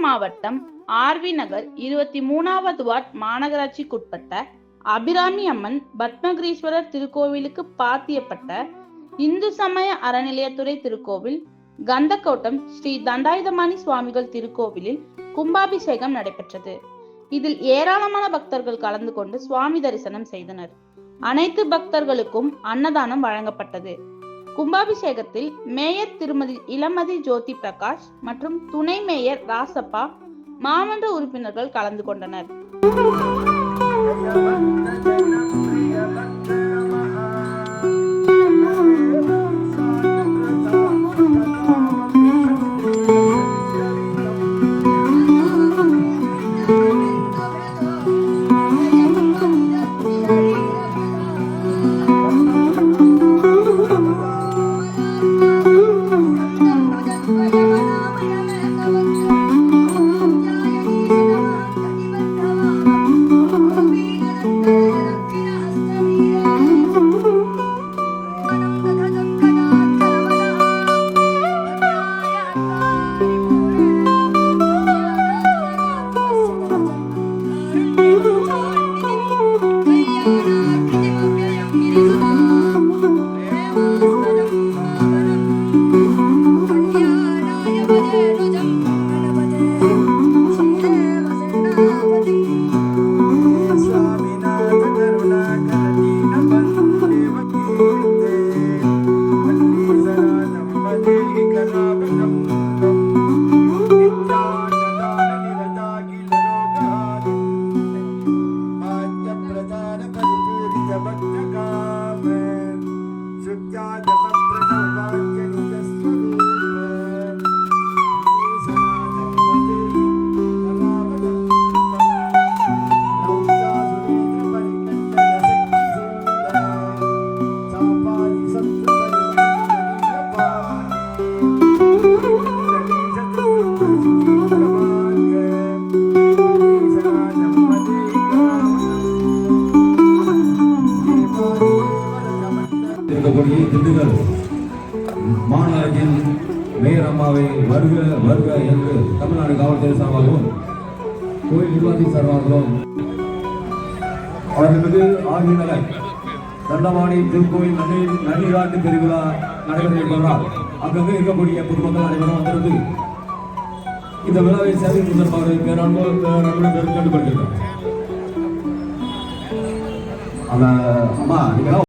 மாவட்டம் ஆர்வி நகர் இருபத்தி மூணாவது வார்ட் மாநகராட்சிக்குட்பட்ட அபிராமி அம்மன் பத்மகிரீஸ்வரர் திருக்கோவிலுக்கு பாத்தியப்பட்ட இந்து சமய அறநிலையத்துறை திருக்கோவில் கந்தக்கோட்டம் ஸ்ரீ தண்டாயுதமானி சுவாமிகள் திருக்கோவிலில் கும்பாபிஷேகம் நடைபெற்றது. இதில் ஏராளமான பக்தர்கள் கலந்து கொண்டு சுவாமி தரிசனம் செய்தனர். அனைத்து பக்தர்களுக்கும் அன்னதானம் வழங்கப்பட்டது. கும்பாபிஷேகத்தில் மேயர் திருமதி இளமதி ஜோதி பிரகாஷ் மற்றும் துணை மேயர் ராசப்பா மாமன்ற உறுப்பினர்கள் கலந்து கொண்டனர். இருக்கக்கூடிய திண்டுக்கல் மாநகராட்சியின் மேயர் அம்மாவை வருக வருக என்று தமிழ்நாடு காவல்துறை சார்பாகவும் கோயில் நிர்வாகத்தின் சார்பாகவும் அவர்களுக்கு ஆகிய நகர் தண்டவாணி திருக்கோயில் நன்னீர் நன்னீராட்டு திருவிழா நடைபெற இருப்பதால் அங்கங்கே இருக்கக்கூடிய பொதுமக்கள் அனைவரும் வந்திருந்து இந்த விழாவை சேவை முன்னதாக பேரன்பு பேராண்மை கேட்டுக்கொண்டிருக்கிறார் அந்த அம்மா நீங்க